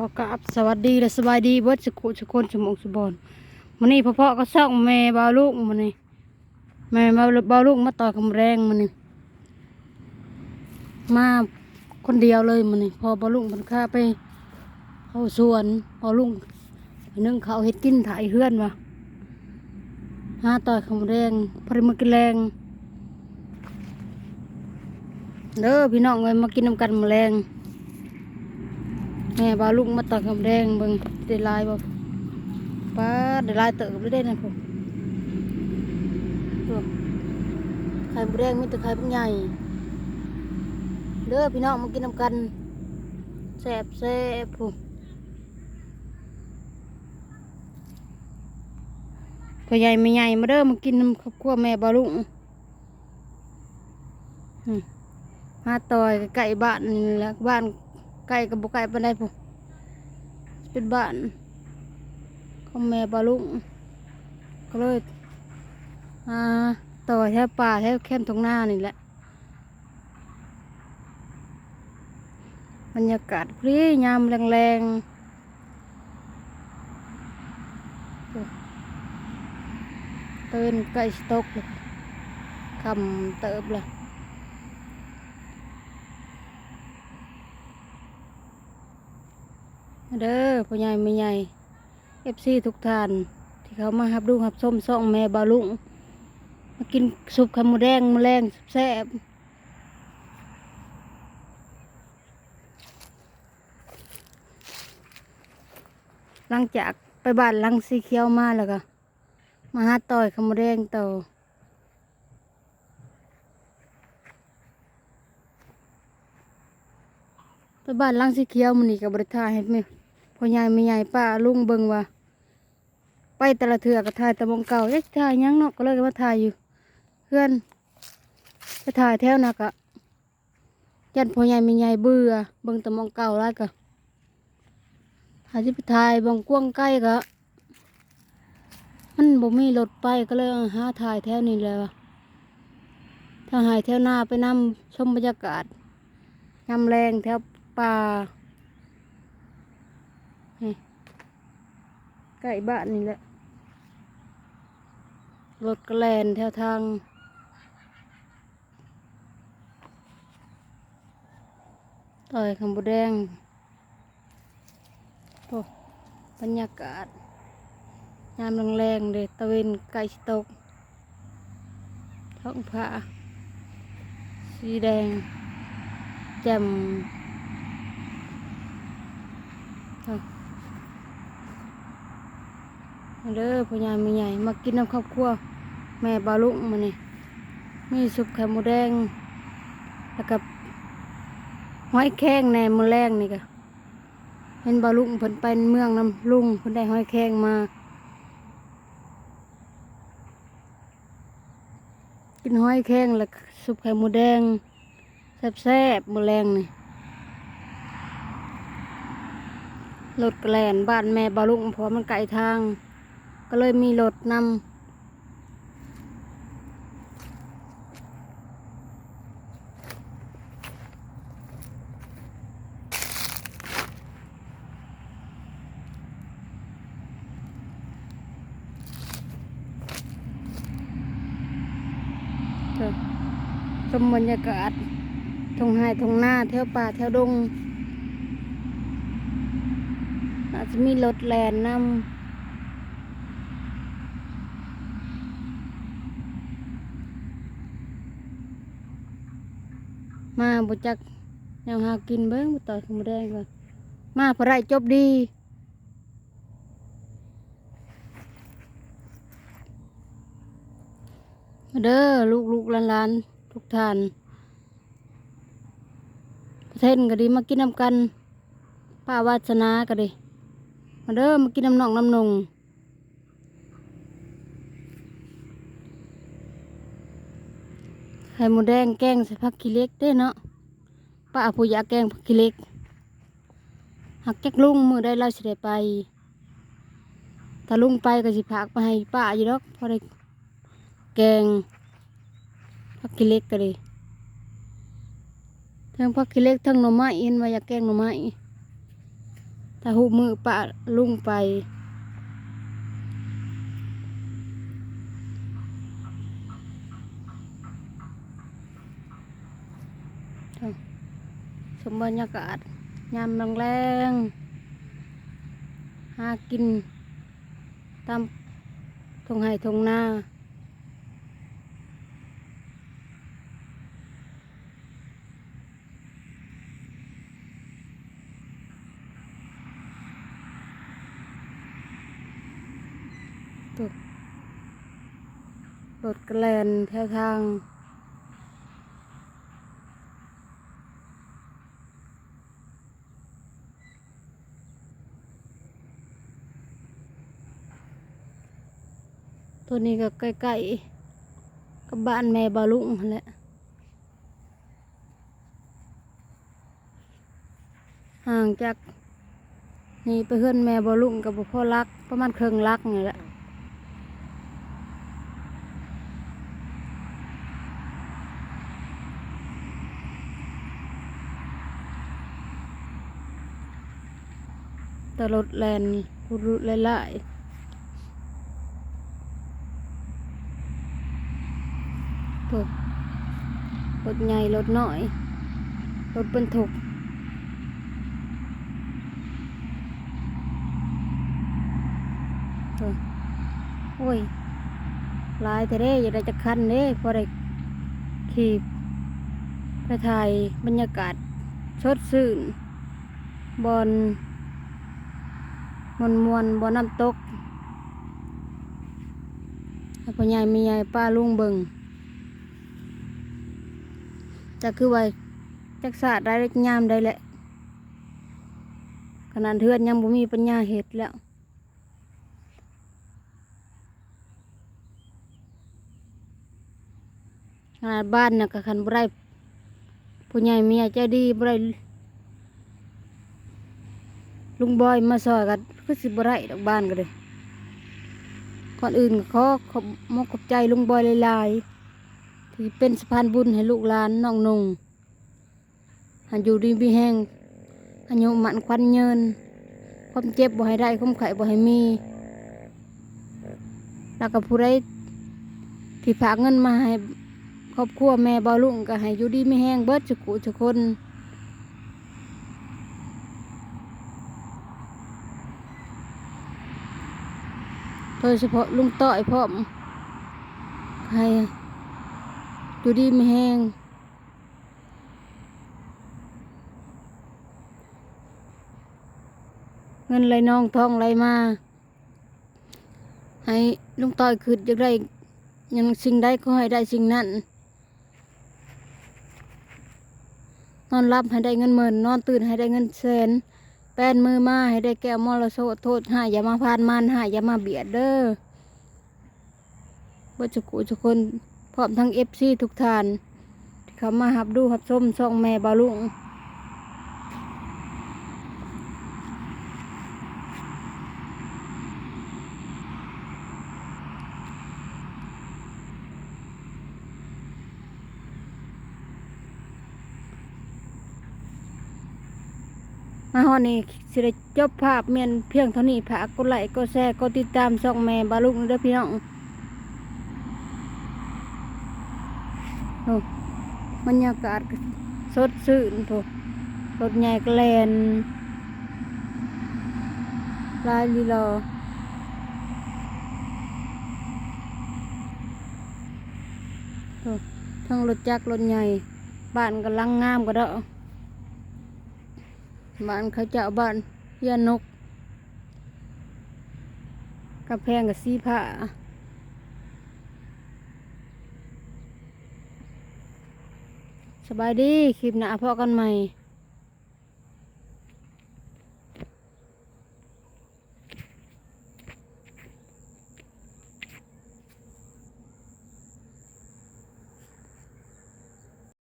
ก็กราบสวัสดีและสบายดีเบิดสุขุสุคนสมองสุบอนมันนี้พ่อๆก็ส่องแม่บาวลูกมันนี่แม่มาบาวลูกมาต่อยกำแรงมันนี่มาคนเดียวเลยมันนี่พอบาวลูกมันข้าไปเข้าสวนบาลูกนึ่งเขาเห็ดกินถ่ายเฮือนวะหาต่อยกำแรงพอดีมกินแรงเด้อพี่น้องเลยมากินน้ำกันแมลง แม่บาลุงมาตักคำแดงเบิ่งได้ลายบ่ป้าดได้ลายเติบได้นะผมดูไข่มดแดงมีแต่ไข่พวกใหญ่ เด้อพี่น้องมากินน้ำกันแซ่บแซ่บผมตัวใหญ่ไม่ใหญ่มาเด้อมากินน้ำครอบครัวแม่บาลุงมาต่อยใกล้ๆบ้านนี่แหละบ้าน ไก่กับบุไก่ปานใดผมเป็นบ้านของแม่บาลุงก็เลยอ่าต่อแถวป่าแถวแคมตรงหน้านี่แหละบรรยากาศพรียามแรงๆเตือนไก่สตกเลยคำเติบเลย เด้อพ่อใหญ่แม่ใหญ่เอฟซีทุกท่าน ที่เขามาหับดูหับส้มซ่องแม่บาลุงมากินซุปขมูแดงมแมลงแซ่บหลังจากไปบ้านหลังสีเขียวมาแล้วก็มาหาต่อยขมูแดงต่อไปบ้านหลังสีเขียวมันนี่กับบริทายให้แม่ พ่อใหญ่ไม่ใหญ่ป้าลุงเบิงว่า ไปแต่ละเถื่อก็ถ่ายแต่หมองเก่าเอ๊ะถ่ายยังเนาะก็เลยมาถ่ายอยู่ เพื่อนไปถ่ายแถวนักอะยันพ่อใหญ่ไม่ใหญ่เบื่อเบิ่งแต่มองเก่าแล้วก็หาที่ไปถ่ายบางกว้างใกล้ก็มันบ่มีรถไปก็เลยหาถ่ายแถวนี้และวะถ้าหายแถวหน้าไปนำชมบรรยากาศยำแรงแถวป่า ใกล้บ้านนี่แหละ รถกระแลนแถวทางต่อยคำบุแดงโอ้บรรยากาศ ยามแรงๆเลยตะเวนไก่ตกท้องผ้าสีแดงแจ่มเอา มาเด้อพ่อใหญ่แม่ใหญ่มากินน้ำข้าวคั่วแม่บาลุงมานี่มีสุปไข่หมูแดงแล้วกับหอยแข้งในมือแรงนี่ก็เห็นบาลุงเพิ่นไปเมืองน้ำลุงเพิ่นได้หอยแข้งมา กินหอยแข้งแล้วก็สุปไข่หมูแดงแซ่บๆมือแรงนี่รถกลนบ้านแม่บาลุงพราะว่ามันไกลทาง ก็เลยมีรถนำชมบรรยากาศทงไห้ทงหน้าเที่ยวป่าเที่ยวดงอาจจะมีรถแลนนำ มาบุจักแนวหากินเบิ้งต่อยขมแดงก่อนมาพอไรจบดีมาเด้อลูกลูกหลานหลานทุกท่านประเทศก็ดีมากินน้ำกันป้าวาสนาก็ดีมาเด้อมากินน้ำหนองน้ำนงไข่ หมูแดงแกงใส่ผักขี้เล็กเด้เนาะป้าผู้ยาแกงผักขี้เล็กหักแก๊กลุงมือได้เราสิได้ไปถ้าลุงไปก็สิพากมาให้ป้าอยู่ดอกพอได้แกงผักขี้เล็กก็ดีทั้งผักขี้เล็กทั้งหน่อไม้เห็นวาอยากแกงหน่อไม้ถ้าหูมือปะลุงไป สมบรรยากาศยามแรงๆหากินตามทงไห่ทงนาตัวรถกระแลนแถวทาง ตัวนี้ก็ใกล้ๆกับบ้านแม่บาลุงนั่นแหละห่างจากนี่ไปเพื่อนแม่บาลุงกับพ่อรักประมาณเครื่องรักนี่แหละแต่รถแลนรุดๆไล่ ๆรถรถใหญ่รถน้อย รถบรรทุกโอ้โอ้ยลายแต่เด้อย่าได้จะคันเด้พอได้ขี่ไปถ่ายบรรยากาศสดชื่นบอนมวนมวนๆบอนน้ำตกให้พ่อใหญ่มีใหญ่ป้าลุงเบิง จะคือว่าจักศาสตร์ได้เล็กยามได้แหละขนาดเทือนยังบ่มีปัญญาเห็ดแล้วขนาดบ้านน่ะก็คันบ่ได้ผู้ใหญ่เมียใจดีบ่ได้ลุงบอยมาซอยกันคือสิบ่ได้ดอกบ้านก็เลยก่อนอื่นก็ขอขอบมกขอบใจลุงบอยหลายๆ ที่เป็นสะพานบุญให้ลูกหลานน้องนงหันอยู่ดีมีแห้งอายุมันควันเยิน ความเจ็บบ่ให้ได้ความไข้บ่ให้มี แล้วก็ผู้ใดที่ฝากเงินมาให้ครอบครัวแม่บ่าวลุงก็ให้อยู่ดีมีแห้งเบิดสุกุทุกคนโดยเฉพาะลุงต้อยพร้อมให้ อยู่ดีไม่แห้งเงินไหลนองทองไหลมา ให้ลุงต้อยคืดอยากได้ยังสิ่งใดก็ให้ได้สิ่งนั้น นอนรับให้ได้เงินหมื่นนอนตื่นให้ได้เงินแสน แป้นมือมาให้ได้แก้วมรโสโทษหาอย่ามาพานมานหาอย่ามาเบียดเด้อบ่จุกุจุกคน ร้อมทั้งเอฟซีทุกท่านที่เขามาหับดูหับชมช่องแม่บาลุงมาฮอนี่สิได้จบภาพเมียนเพียงเท่านี้ฝากกดไลค์กดแชร์กดติดตามช่องแม่บาลุงเด้อพี่น้องโอ้ บรรยากาศสดชื่นโถรถใหญ่ก็แลนลายลีลอทั้งรถจักรรถใหญ่ บ้านก็ลังงามก็เด้อบ้านเขาเจ้าบ้านเฮียนกกระแพงกับสีผ้า สบายดี คลิปหน้าพอกันใหม่